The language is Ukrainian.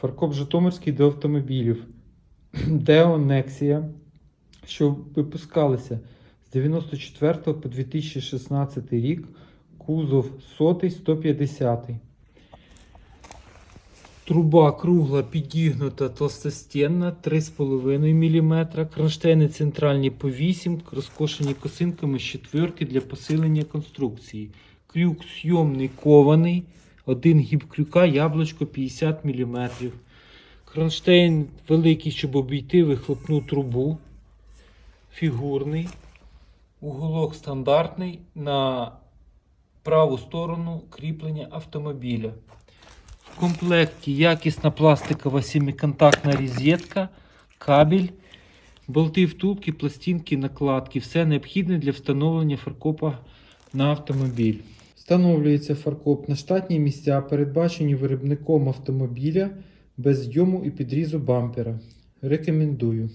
Фаркоп Житомирський до автомобілів. Део Нексія, що випускалися з 94 по 2016 рік. Кузов сотий 150. Труба кругла підігнута толстостінна 3,5 мм. Кронштейни центральні по 8, розкошені косинками з четверки для посилення конструкції. Крюк зйомний кований. Один гіб крюка, яблучко 50 мм. Кронштейн великий, щоб обійти вихлопну трубу. Фігурний. Уголок стандартний на праву сторону кріплення автомобіля. В комплекті якісна пластикова семиконтактна розетка, кабель, болти втулки, пластинки, накладки. Все необхідне для встановлення фаркопа на автомобіль. Встановлюється фаркоп на штатні місця, передбачені виробником автомобіля без зйому і підрізу бампера. Рекомендую.